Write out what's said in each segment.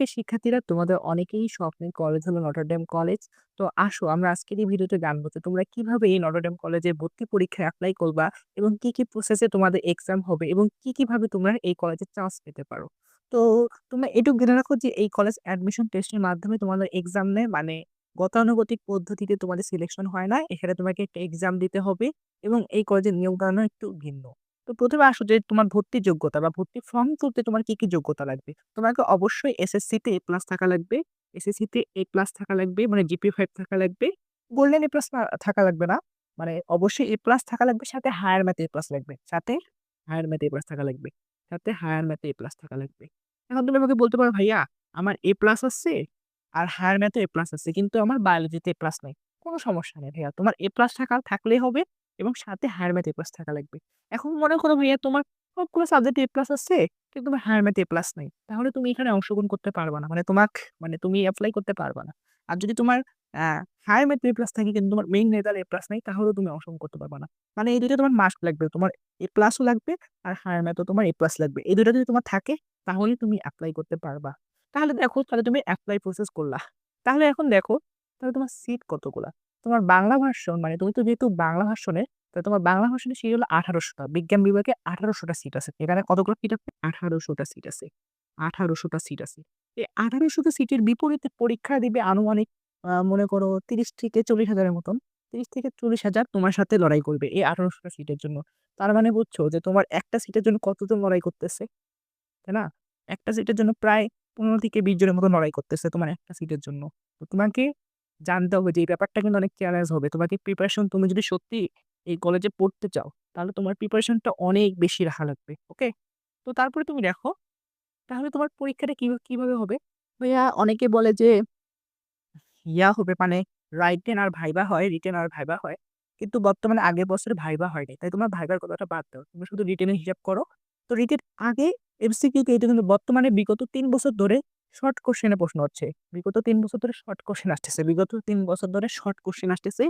প্রিয় শিক্ষার্থীরা তোমাদের অনেকেই স্বপ্নের কলেজ হলো নটরডেম কলেজ। তো আসো আমরা আজকের এই ভিডিওতে জানব যে তোমরা কীভাবে এই নটরডেম কলেজে ভর্তি পরীক্ষায় অ্যাপ্লাই করবা এবং কি, কি প্রসেস তোমাদের এক্সাম হবে এবং কি, কি ভাবে তোমরা এই কলেজে চান্স পেতে পারো। তো তোমরা এটুকু জেনে রাখো যে এই কলেজ অ্যাডমিশন টেস্টের মাধ্যমে তোমাদের এক্সাম নেয় মানে গতানুগতিক পদ্ধতিতে তোমাদের সিলেকশন হয় না। এখানে তোমাকে একটা এক্সাম দিতে হবে এবং এই কলেজের নিয়মকানুন একটু ভিন্ন। তো প্রথমে আসো যে তোমার ভর্তির যোগ্যতা বা ভর্তি ফর্ম তুলতে তোমার কি, কি যোগ্যতা লাগবে? তোমাকে অবশ্যই এসএসসিতে এ প্লাস থাকা লাগবে। এসএসসিতে এ প্লাস থাকা লাগবে মানে জিপিএ 5 থাকা লাগবে। গোল্ডেন এ প্লাস থাকা লাগবে না। মানে অবশ্যই এ প্লাস থাকা লাগবে সাথে হায়ার ম্যাথ এ প্লাস লাগবে। সাথে হায়ার ম্যাথ এ প্লাস থাকা লাগবে। সাথে হায়ার ম্যাথ এ প্লাস থাকা লাগবে। এখন তুমি আমাকে বলতে পারো, "ভাইয়া আমার এ প্লাস আছে আর হায়ার ম্যাথ এ প্লাস আছে। কিন্তু আমার বায়োলজিতে এ প্লাস নেই কোনো সমস্যা নেই ভাইয়া। তোমার এ প্লাস থাকা থাকলেই হবে এবং সাথে হায়ার ম্যাথ এ প্লাস থাকা লাগবে। এখন মনে করো ভাইয়া তোমার সবগুলো সাবজেক্টে এ প্লাস আছে, কিন্তু তোমার হায়ার ম্যাথ এ প্লাস নাই। তাহলে তুমি এখানে অংশগ্রহণ করতে পারবা না। মানে তোমাক মানে তুমি এপ্লাই করতে পারবা না। আর যদি তোমার হায়ার ম্যাথ এ প্লাস থাকে, কিন্তু তোমার মেইন রেজাল্ট এ প্লাস নাই, তাহলেও তুমি অংশগ্রহণ করতে পারবা না। মানে এই ২ টা তোমার মাস্ট লাগবে। তোমার এ প্লাসও লাগবে আর হায়ার ম্যাথ ও তোমার এ প্লাস লাগবে। এই ২ টা যদি তোমার থাকে, তাহলে তুমি অ্যাপ্লাই করতে পারবা। তাহলে দেখো, তাহলে তুমি অ্যাপ্লাই প্রসেস করলা। তাহলে এখন দেখো, তাহলে তোমার সিট কতগুলা? তোমার বাংলা ভার্সন মানে তুমি তো যেহেতু বাংলা ভার্সনে তোমার বাংলা ভার্সনের সিট হলো আঠারোশোটা বিজ্ঞান বিভাগে আঠারোশোটা সিট আছে। এখানে কতগুলো সিট আছে? ১৮০০ টা সিট আছে। আঠারোশোটা সিট আছে। এই ১৮০০ টা সিটের বিপরীতে পরীক্ষা দিবে আনুমানিক মনে করো ৩০ থেকে চল্লিশ হাজারের মতন। ৩০ থেকে ৪০,০০০ তোমার সাথে লড়াই করবে এই আঠারোশোটা সিটের জন্য। তার মানে বুঝছ যে তোমার একটা সিটের জন্য কতজন লড়াই করতেছে? তাই না? একটা সিটের জন্য প্রায় ১৫ থেকে ২০ জনের মতো লড়াই করতেছে তোমার একটা সিটের জন্য। তো তোমাকে জানতে হবে যে এই ব্যাপারটা কিন্তু অনেক চ্যালেঞ্জ হবে। তোমাকে প্রিপারেশন তুমি যদি সত্যি এই কলেজে পড়তে চাও তাহলে তোমার প্রিপারেশনটা অনেক বেশি রাখা লাগবে। ওকে? তো তারপরে তুমি দেখো তাহলে তোমার পরীক্ষাটা কিভা কীভাবে হবে? ভাইয়া অনেকে বলে যে ইয়া হবে মানে রাইটেন আর ভাইবা হয়, রিটেন আর ভাইবা হয়। কিন্তু বর্তমানে আগের বছরে ভাইবা হয়নি। তাই তোমার ভাইবার কথাটা বাদ দাও। তুমি শুধু রিটেনের হিসাব করো। তো রিটেন আগে এমসিকিউ তে এটা কিন্তু বর্তমানে বিগত তিন বছর ধরে শর্ট কোয়েশ্চেন এ প্রশ্ন হচ্ছে। বিগত তিন বছর ধরে শর্ট কোয়েশ্চেন আসতেছে। বিগত ৩ বছর ধরে শর্ট কোয়েশ্চেন আসতেছে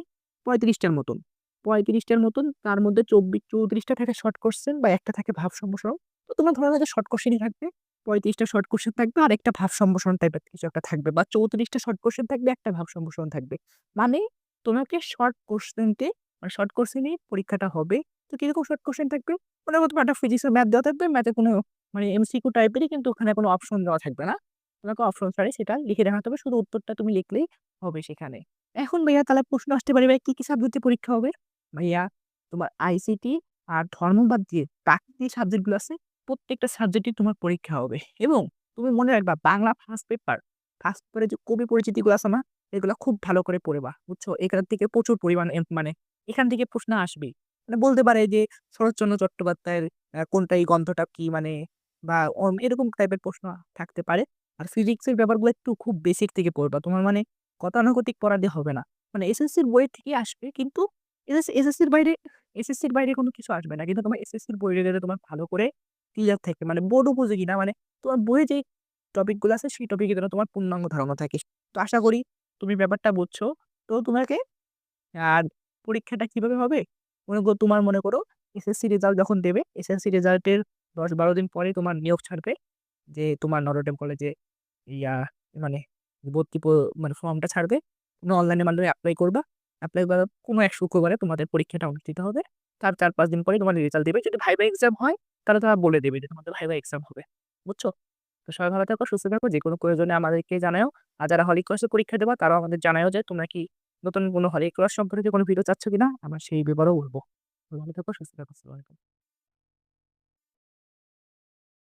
৩৫ টার মতন। ৩৫ টার মতন তার মধ্যে চব্বি ৩৪ টা থাকে শর্ট কোশ্চেন বা একটা থাকে ভাব সম্প্রসারণ। তো তোমরা ধরে যে শর্ট কোয়েশ্চেনই থাকবে। ৩৫ টা শর্ট কোয়েশ্চেন থাকবে আর একটা ভাব সম্প্রসারণ টাইপের কিছু একটা থাকবে বা ৩৪ টা শর্ট কোশ্চেন থাকবে, একটা ভাব সম্প্রসারণ থাকবে। মানে তোমাকে শর্ট কোয়েশ্চেনকে মানে শর্ট কোয়েশ্চেনেই পরীক্ষাটা হবে। তো কীরকম শর্ট কোশ্চেন থাকবে? মনে করো তোমার একটা ফিজিক্সের ম্যাথ দেওয়া থাকবে। ম্যাথে কোনো মানে এমসিকিউ টাইপেরই কিন্তু ওখানে কোনো অপশন দেওয়া থাকবে না। তোমাকে অপশন ছাড়াই সেটা লিখে দেখাতে হবে। শুধু উত্তরটা তুমি লিখলেই হবে সেখানে। এখন ভাইয়া তাহলে প্রশ্ন আসতে পারে ভাই কি, কি সাবজেক্টে পরীক্ষা হবে? ভাইয়া তোমার আইসিটি আর ধর্ম বাদ দিয়ে বাকি যে সাবজেক্টগুলো আছে প্রত্যেকটা সাবজেক্টেই তোমার পরীক্ষা হবে এবং তুমি মনে রাখবা বাংলা ফার্স্ট পেপার, ফার্স্ট পেপারে যে কবি পরিচিতিগুলো আছে না এগুলা খুব ভালো করে পড়বা। বুঝছ? এখান থেকে প্রচুর পরিমাণে মানে এখান থেকে প্রশ্ন আসবেই। মানে বলতে পারে যে শরৎচন্দ্র চট্টোপাধ্যায়ের কোনটা এই গ্রন্থটা কি মানে বা এরকম টাইপের প্রশ্ন থাকতে পারে। আর ফিজিক্সের ব্যাপারগুলো একটু খুব বেসিক থেকে পড়বা। তোমার মানে গতানুগতিক পড়া দিয়ে হবে না। মানে এসএসসির বই থেকে আসবে কিন্তু এসএস এসএসসির বাইরে এসএসসির বাইরে কোনো কিছু আসবে না। কিন্তু তোমার এসএসসির বই রেজাল্টে তোমার ভালো করে ক্লিয়ার থাকে। মানে বোর্ড উপযোগী না মানে তোমার বইয়ে যেই টপিকগুলো আছে সেই টপিকে যেন তোমার পূর্ণাঙ্গ ধারণা থাকে। তো আশা করি তুমি ব্যাপারটা বুঝছ। তো তোমাকে আর পরীক্ষাটা কীভাবে হবে? মনে করো তোমার মনে করো এসএসসি রেজাল্ট যখন দেবে, এসএসসি রেজাল্টের দশ বারো দিন পরেই তোমার নিয়োগ ছাড়বে। যে তোমার নটরডেম কলেজে ইয়া মানে ভর্তি মানে ফর্মটা ছাড়বে। তুমি অনলাইনের মাধ্যমে এপ্লাই করবা। এপ্লাই করার কোনো এক শুক্রবারে তোমাদের পরীক্ষাটা অনুষ্ঠিত হবে। তার ৪-৫ দিন পরেই তোমাদের রেজাল্ট দেবে। যদি ভাইভা এক্সাম হয় তাহলে তারা বলে দেবে যে তোমাদের ভাইভা এক্সাম হবে। বুঝছ? তো সবাই ভালো থাকো, সুস্থ থাকো। যে কোনো প্রয়োজনে আমাদেরকে জানাও আর যারা হলি ক্রসে পরীক্ষা দেবা তারাও আমাদের জানায়ও যে তোমরা কি নতুন কোনো হলি ক্রস সম্পর্কে কোনো ভিডিও চাচ্ছ কিনা? আমরা সেই ব্যাপারেও বলব। ভালো থাকো, সুস্থ থাকো।